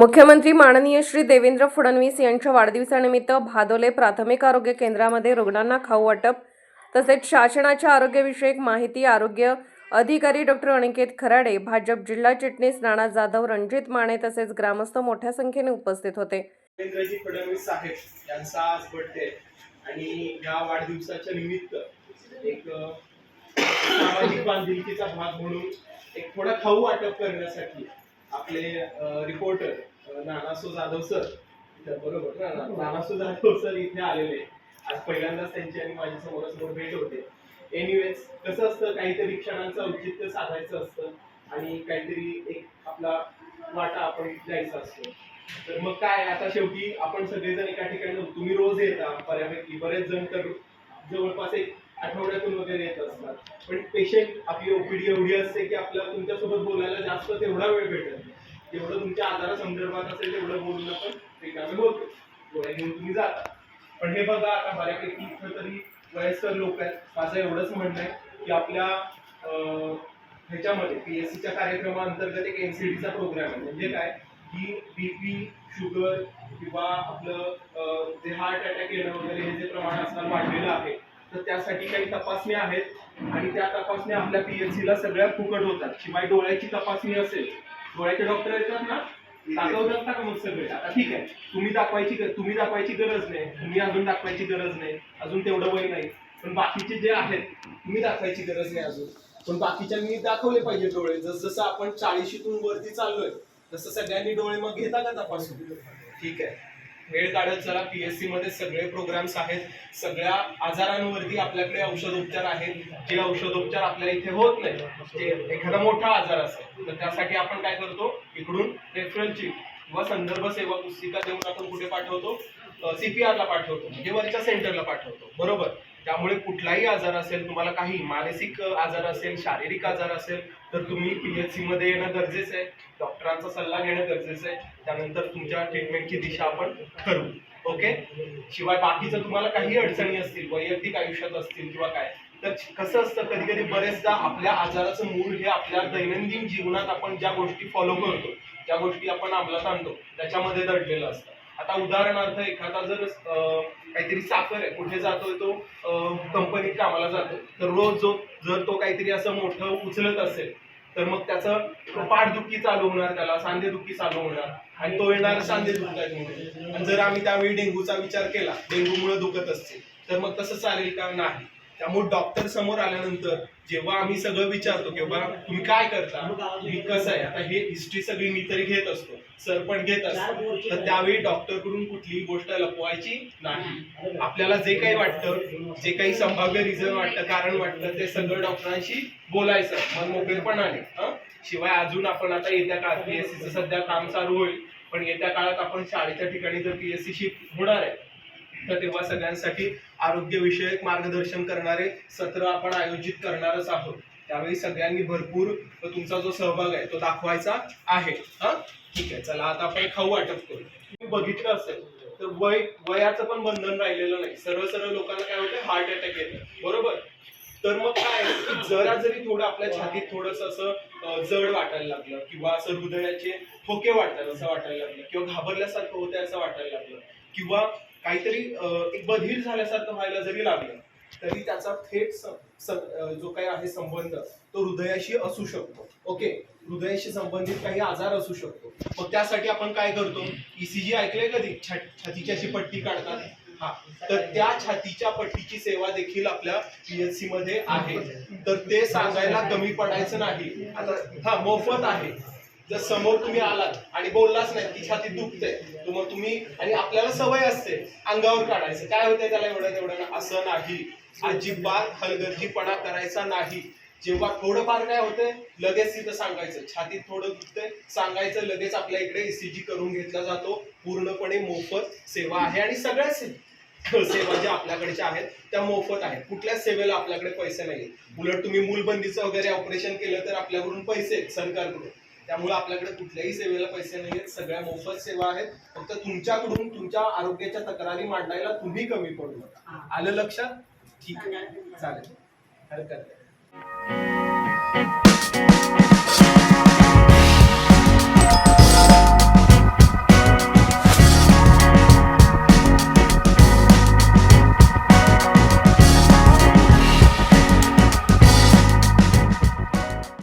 मुख्यमंत्री माननीय श्री देवेंद्र फडणवीस यांच्या वाढदिवसानिमित्त भादोले प्राथमिक आरोग्य केंद्रामध्ये रुग्णांना खाऊ वाटप तसेच शासनाच्या आरोग्यविषयक माहिती आरोग्य अधिकारी डॉक्टर अनिकेत खराडे भाजप जिल्हा चिटणीस नाना जाधव रणजित माने तसेच ग्रामस्थ मोठ्या संख्येने उपस्थित होते. देवेंद्रजी फडणवीस साहेब यांचा आज बर्थडे आणि या वाढदिवसाच्या निमित्त एक सामाजिक बांधिलकीचा भाग म्हणून एक थोडा खाऊ वाटप करण्यासाठी आपले रिपोर्टर नानासो जाधव सर बरोबर ना नानासो जाधव सर इथे आलेले. आज पहिल्यांदाच त्यांची आणि माझी समोरासमोर भेट होते. एनिवेज कसं असतं काहीतरी क्षणांचं औचित्य साधायचं असतं आणि काहीतरी एक आपला वाटा आपण द्यायचा असतो. तर मग काय आता शेवटी आपण सगळेजण एका ठिकाणी तुम्ही रोज येता बऱ्यापैकी बरेच जण तर जवळपास एक आठवड्यातून वगैरे येत असतात. पण पेशंट आपली ओपीडी एवढी असते की आपल्याला तुमच्यासोबत बोलायला जास्त तेवढा वेळ भेटत नाही. जेवढं तुमच्या आजारा संदर्भात असेल तेवढं बोलून पण रिकामे बोलतो गोळ्या घेऊन तुम्ही जाता पण हे बघा आता बऱ्यापैकी इथं तरी वयस्कर लोक आहेत. माझं एवढंच म्हणणं आहे की आपल्या ह्याच्यामध्ये पी एस सीच्या कार्यक्रमाअंतर्गत एक एन सी डीचा प्रोग्राम आहे. म्हणजे काय? की बी पी शुगर किंवा आपलं जे हार्ट अटॅक येणं वगैरे हे जे प्रमाण असणार वाढलेलं आहे तर त्यासाठी काही तपासण्या आहेत. आणि त्या तपासण्या आपल्या PHC ला सगळ्या फुकट होतात. शिवाय डोळ्याची तपासणी असेल. डोळ्याचे डॉक्टर येतात ना? दाखवतात ना का मग सगळे? आता ठीक आहे. तुम्ही दाखवायची तुम्ही दाखवायची गरज नाही. तुम्ही अजून दाखवायची गरज नाही. अजून तेवढं वय नाही. पण बाकीचे जे आहेत तुम्ही दाखवायची गरज नाही अजून. पण बाकीच्यांनी दाखवले पाहिजे डोळे. जस जसं आपण चाळीशीतून वरती चाललोय तसं सगळ्यांनी डोळे मग घेता का तपासून? ठीक आहे. वेळ काढत चला पीएससी मध्ये सगळे प्रोग्राम्स आहेत. सगळ्या आजारांवरती आपल्याकडे औषधोपचार आहेत. जे औषधोपचार आपल्या इथे होत नाही जे एखादा मोठा आजार असेल तर त्यासाठी आपण काय करतो? इकडून रेफरन्सची किंवा संदर्भ सेवा पुस्तिका देऊन आपण कुठे पाठवतो? सीपीआर ला पाठवतो. म्हणजे वरच्या सेंटरला पाठवतो. बरोबर? त्यामुळे कुठलाही आजार असेल तुम्हाला काही मानसिक आजार असेल शारीरिक आजार असेल तर तुम्ही पीएचसी मध्ये येणं गरजेचं आहे. डॉक्टरांचा सल्ला घेणं गरजेचं आहे. त्यानंतर तुमच्या ट्रीटमेंटची दिशा आपण करू ओके? शिवाय बाकीचं तुम्हाला काही अडचणी असतील वैयक्तिक आयुष्यात असतील किंवा काय तर कसं असतं कधी कधी बरेचदा आपल्या आजाराचं मूळ हे आपल्या दैनंदिन जीवनात आपण ज्या गोष्टी फॉलो करतो ज्या गोष्टी आपण अंमलात आणतो त्याच्यामध्ये दडलेलं असतं. आता उदाहरणार्थ एखादा जर काहीतरी साखर आहे कुठे जातोय तो कंपनीत कामाला जातो. तर रोज जो जर तो काहीतरी असं मोठं उचलत असेल तर मग त्याचं पाठदुखी चालू होणार त्याला सांधेदुखी चालू होणार. आणि तो येणार सांधे दुखतात आणि जर आम्ही त्यावेळी डेंग्यूचा विचार केला डेंग्यूमुळे दुखत असते तर मग तसं चालेल का? नाही. त्यामुळे डॉक्टर समोर आल्यानंतर जेव्हा आम्ही सगळं विचारतो किंवा तुम्ही काय करता? तुम्ही कसं आहे? आता हे हिस्ट्री सगळी मी तरी घेत असतो. सर पण घेत असतो. तर त्यावेळी डॉक्टरकडून कुठलीही गोष्ट लपवायची नाही. आपल्याला जे काही वाटतं जे काही संभाव्य रिझन वाटतं कारण वाटतं ते सगळं डॉक्टरांशी बोलायचं. मन मोकळेपणाने शिवाय अजून आपण आता येत्या काळात पीएससीचं सध्या काम चालू होईल. पण येत्या काळात आपण शाळेच्या ठिकाणी जर पीएससी शिफ्ट होणार आहे तर तेव्हा सगळ्यांसाठी आरोग्यविषयक मार्गदर्शन करणारे सत्र आपण आयोजित करणारच आहोत. त्यावेळी सगळ्यांनी भरपूर तुमचा जो सहभाग आहे तो दाखवायचा आहे. हा? ठीक आहे चला आता आपण खाऊ वाटप करू. बघितलं असेल तर वय वयाचं पण बंधन राहिलेलं नाही. सर्व सर्व लोकांना काय होतं हार्ट अटॅक येतं. बरोबर? तर मग काय जरा जरी थोडं आपल्या छातीत थोडस असं जड वाटायला लागलं किंवा असं हृदयाचे ठोके वाटतात असं वाटायला लागलं किंवा घाबरल्यासारखं होतं असं वाटायला लागलं किंवा काहीतरी एक बधीर झाल्यासारखं व्हायला जरी लागलं तरी त्याचा थेट जो काही आहे संबंध तो हृदयाशी असू शकतो. ओके? हृदयाशी संबंधित काही आजार असू शकतो. मग त्यासाठी आपण काय करतो? ईसीजी ऐकलंय कधी? छातीची अशी पट्टी काढतात. हा. तर त्या छातीच्या पट्टीची सेवा देखील आपल्या पीएचसी मध्ये आहे. तर ते सांगायला कमी पडायचं नाही. आता हा मोफत आहे. जर समोर तुम्ही आलात आणि बोललाच नाही की छाती दुखते मग तुम्ही आणि आपल्याला सवय असते अंगावर काढायचं. काय होतंय त्याला एवढं तेवढं? असं नाही. अजिबात हलगर्जीपणा करायचा नाही. जेव्हा थोडंफार काय होतंय लगेच तिथं सांगायचं. छातीत थोडं दुखतंय सांगायचं लगेच आपल्या इकडे ईसीजी करून घेतला जातो. पूर्णपणे मोफत सेवा आहे आणि सगळ्या सेवा ज्या आपल्याकडच्या आहेत त्या मोफत आहेत. कुठल्याच सेवेला आपल्याकडे पैसे नाही उलट तुम्ही मूलबंदीचं वगैरे ऑपरेशन केलं तर आपल्याकडून पैसे आहेत सरकारकडून. त्यामुळे आपल्याकडे कुठल्याही सेवेला पैसे नाही आहेत. सगळ्या मोफत सेवा आहेत. फक्त तुमच्याकडून तुमच्या आरोग्याच्या तक्रारी मांडायला तुम्ही कमी पडू नका. आलं लक्षात ठीक आहे. चालेल. हरकत नाही.